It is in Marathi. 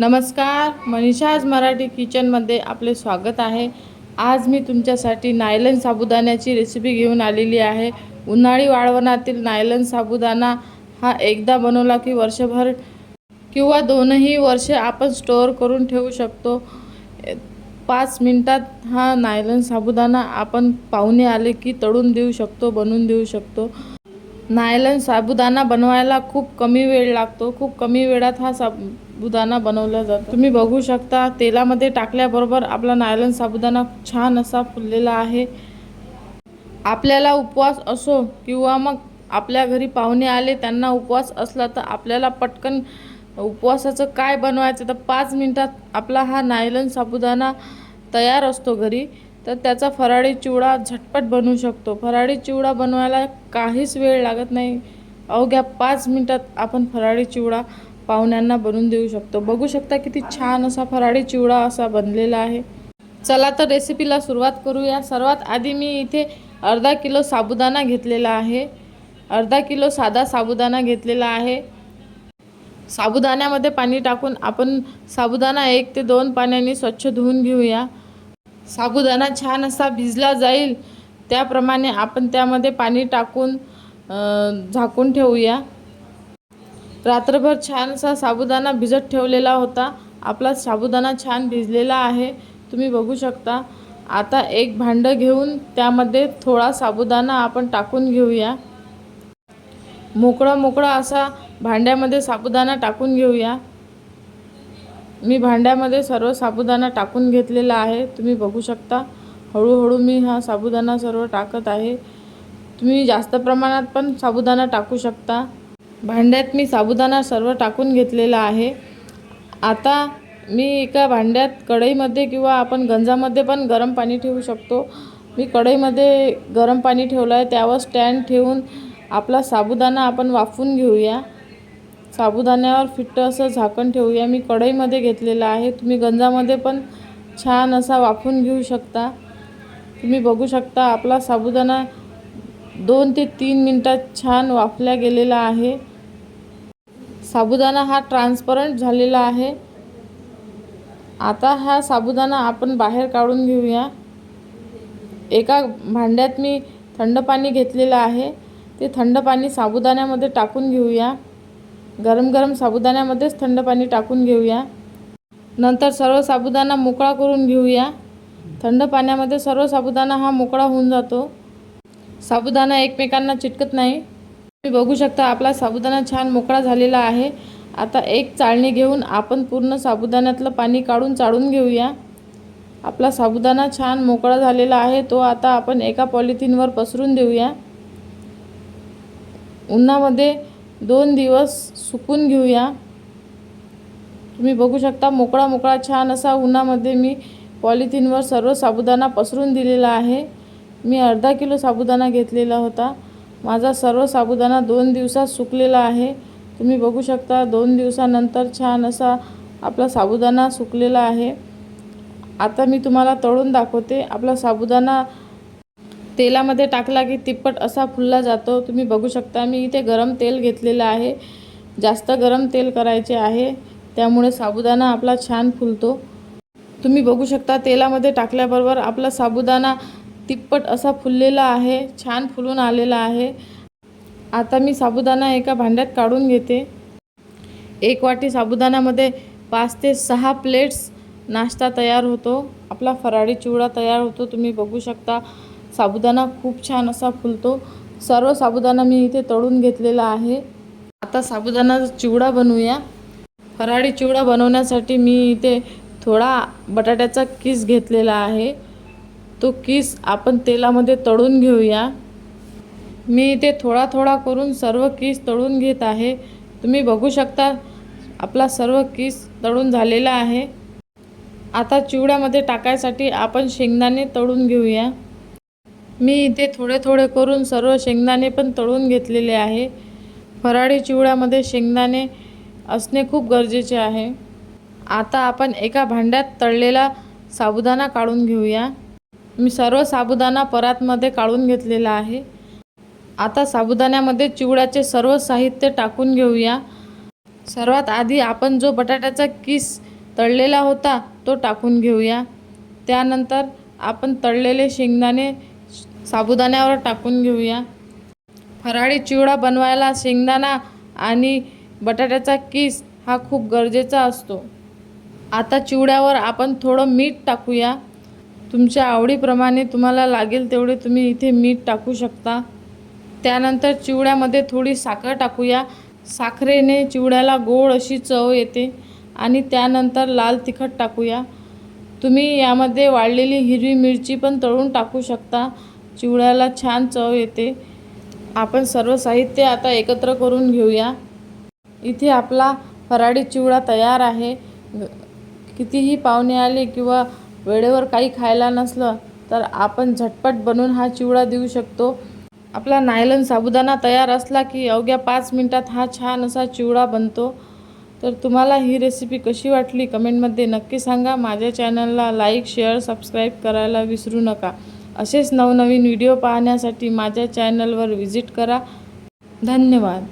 नमस्कार मनीषाज मराठी किचनमध्ये आपले स्वागत आहे. आज मी तुमच्यासाठी नायलन साबुदाण्याची रेसिपी घेऊन आलेली आहे. उन्हाळी वाळवणातील नायलन साबुदाणा हा एकदा बनवला की वर्षभर किंवा दोनही वर्षे आपण स्टोअर करून ठेवू शकतो. पाच मिनटात हा नायलन साबुदाणा आपण पाहुणे आले की तळून देऊ शकतो बनवून देऊ शकतो. नायलन साबुदाणा बनवायला खूप कमी वेळ लागतो. खूप कमी वेळात हा साब साबुदाणा बनवला जातो. तुम्ही बघू शकता तेलामध्ये टाकल्याबरोबर आपला नायलन साबुदाणा छान असा फुललेला आहे. आपल्याला उपवास असो किंवा मग आपल्या घरी पाहुणे आले त्यांना उपवास असला तर आपल्याला पटकन उपवासाचं काय बनवायचं तर पाच मिनटात आपला हा नायलन साबुदाणा तयार असतो घरी. तर त्याचा फराळी चिवडा झटपट बनवू शकतो. फराळी चिवडा बनवायला काहीच वेळ लागत नाही. अवघ्या पाच मिनटात आपण फराळी चिवडा पाहुण्यांना बनवून देऊ शकतो. बघू शकता किती छान असा फराळी चिवडा असा बनलेला आहे. चला तर रेसिपीला सुरुवात करूया. सर्वात आधी मी इथे अर्धा किलो साबुदाणा घेतलेला आहे. अर्धा किलो साधा साबुदाणा घेतलेला आहे. साबुदाण्यामध्ये पाणी टाकून आपण साबुदाणा एक ते दोन पाण्याने स्वच्छ धुवून घेऊया. साबुदाणा छान असा भिजला जाईल. त्याप्रमाणे आपण त्यामध्ये पाणी टाकून झाकून ठेवूया. रात्रभर छानसा साबुदाणा भिजत ठेवलेला होता. आपला साबुदाणा छान भिजलेला आहे. तुम्ही बघू शकता. आता एक भांडं घेऊन त्यामध्ये थोडा साबुदाणा आपण टाकून घेऊया. मोकळा मोकळा असा भांड्यामध्ये साबुदाणा टाकून घेऊया. मी भांड्यामध्ये सर्व साबुदाणा टाकून घेतलेला आहे. तुम्ही बघू शकता. हळूहळू मी हा साबुदाणा सर्व टाकत आहे. तुम्ही जास्त प्रमाणात पण साबुदाणा टाकू शकता. भांड्यात मी साबुदाणा सर्व टाकून घेतलेला आहे. आता मी एका भांड्यात कढईमध्ये किंवा आपण गंजामध्ये पण गरम पाणी ठेवू शकतो. मी कढईमध्ये गरम पाणी ठेवलं आहे त्यावर स्टँड ठेवून आपला साबुदाणा आपण वाफवून घेऊया. साबुदाण्यावर फिट्ट असं झाकण ठेवूया. मी कढईमध्ये घेतलेलं आहे. तुम्ही गंजामध्ये पण छान असा वाफवून घेऊ शकता. तुम्ही बघू शकता आपला साबुदाणा दोन ते तीन मिनटात छान वाफल्या गेलेला आहे. साबुदाणा हा ट्रान्सपरंट झालेला आहे. आता हा साबुदाणा आपण बाहेर काढून घेऊया. एका भांड्यात मी थंड पाणी घेतलेलं आहे. ते थंड पाणी साबुदाण्यामध्ये टाकून घेऊया. गरम गरम साबुदाण्यामध्येच थंड पाणी टाकून घेऊया. नंतर सर्व साबुदाणा मोकळा करून घेऊया. थंड पाण्यामध्ये सर्व साबुदाणा हा मोकळा होऊन जातो. साबुदाणा एकमेकांना चिटकत नाही. तुम्ही बघू शकता आपला साबुदाणा छान मोकळा झालेला आहे. आता एक चाळणी घेऊन आपण पूर्ण साबुदाण्यातलं पाणी काढून चाळून घेऊया. आपला साबुदाणा छान मोकळा झालेला आहे तो आता आपण एका पॉलिथिनवर पसरून देऊया. उन्हामध्ये दोन दिवस सुकून घेऊया. तुम्ही बघू शकता मोकळा मोकळा छान असा उन्हामध्ये मी पॉलिथिनवर सर्व साबुदाणा पसरून दिलेला आहे. मी अर्धा किलो साबुदाणा घेतलेला होता. माझा सर्व साबुदाणा दोन दिवसात सुकलेला आहे. तुम्ही बघू शकता दोन दिवसानंतर छान असा आपला साबुदाणा सुकलेला आहे. आता मी तुम्हाला तळून दाखवते. आपला साबुदाणा तेलामध्ये टाकला की तिप्पट असा फुलला जातो. तुम्ही बघू शकता मी इथे गरम तेल घेतलेलं आहे. जास्त गरम तेल करायचे आहे. त्यामुळे साबुदाणा आपला छान फुलतो. तुम्ही बघू शकता तेलामध्ये टाकल्याबरोबर आपला साबुदाणा तिप्पट असा फुललेला आहे छान फुलून आलेला आहे. आता मी साबुदाणा एका भांड्यात काढून घेते. एक वाटी साबुदाण्यामध्ये पाच ते सहा प्लेट्स नाश्ता तयार होतो. आपला फराळी चिवडा तयार होतो. तुम्ही बघू शकता साबुदाणा खूप छान असा फुलतो. सर्व साबुदाणा मी इथे तळून घेतलेला आहे. आता साबुदाणा चिवडा बनवूया. फराळी चिवडा बनवण्यासाठी मी इथे थोडा बटाट्याचा किस घेतलेला आहे. तो किस आपण तेलामध्ये तळून घेऊया? मी इथे थोडा थोडा करून सर्व किस तळून घेत आहे. तुम्ही बघू शकता आपला सर्व किस तळून झालेला आहे. आता चिवड्यामध्ये टाकायसाठी आपण शेंगदाणे तळून घेऊया. मी इथे थोडे थोडे करून सर्व शेंगदाणे पण तळून घेतलेले आहे. फराळी चिवड्यामध्ये शेंगदाणे असणे खूप गरजेचे आहे. आता आपण एका भांड्यात तळलेला साबुदाणा काढून घेऊया. मी सर्व साबुदाणा परातमध्ये काढून घेतलेला आहे. आता साबुदाण्यामध्ये चिवड्याचे सर्व साहित्य टाकून घेऊया. सर्वात आधी आपण जो बटाट्याचा किस तळलेला होता तो टाकून घेऊया. त्यानंतर आपण तळलेले शेंगदाणे साबुदाण्यावर टाकून घेऊया. फराळी चिवडा बनवायला शेंगदाणा आणि बटाट्याचा किस हा खूप गरजेचा असतो. आता चिवड्यावर आपण थोडं मीठ टाकूया. तुमच्या आवडीप्रमाणे तुम्हाला लागेल तेवढे तुम्ही इथे मीठ टाकू शकता. त्यानंतर चिवड्यामध्ये थोडी साखर टाकूया. साखरेने चिवड्याला गोड अशी चव येते आणि त्यानंतर लाल तिखट टाकूया. तुम्ही यामध्ये वाळलेली हिरवी मिरची पण तळून टाकू शकता. चिवड्याला छान चव येते. आपण सर्व साहित्य आता एकत्र करून घेऊया. इथे आपला फराळी चिवडा तयार आहे. ग- कितीही पाहुणे आले किंवा वेळेवर काही खायला नसलं तर आपण झटपट बनवून हा चिवडा देऊ शकतो. आपला नायलन साबुदाणा तयार असला की अवघ्या पाच मिनटात हा छान असा चिवडा बनतो. तर तुम्हाला ही रेसिपी कशी वाटली कमेंटमध्ये नक्की सांगा. माझ्या चॅनलला लाईक शेअर सबस्क्राईब करायला विसरू नका. असेच नवनवीन व्हिडिओ पाहण्यासाठी माझ्या चॅनलवर व्हिजिट करा. धन्यवाद.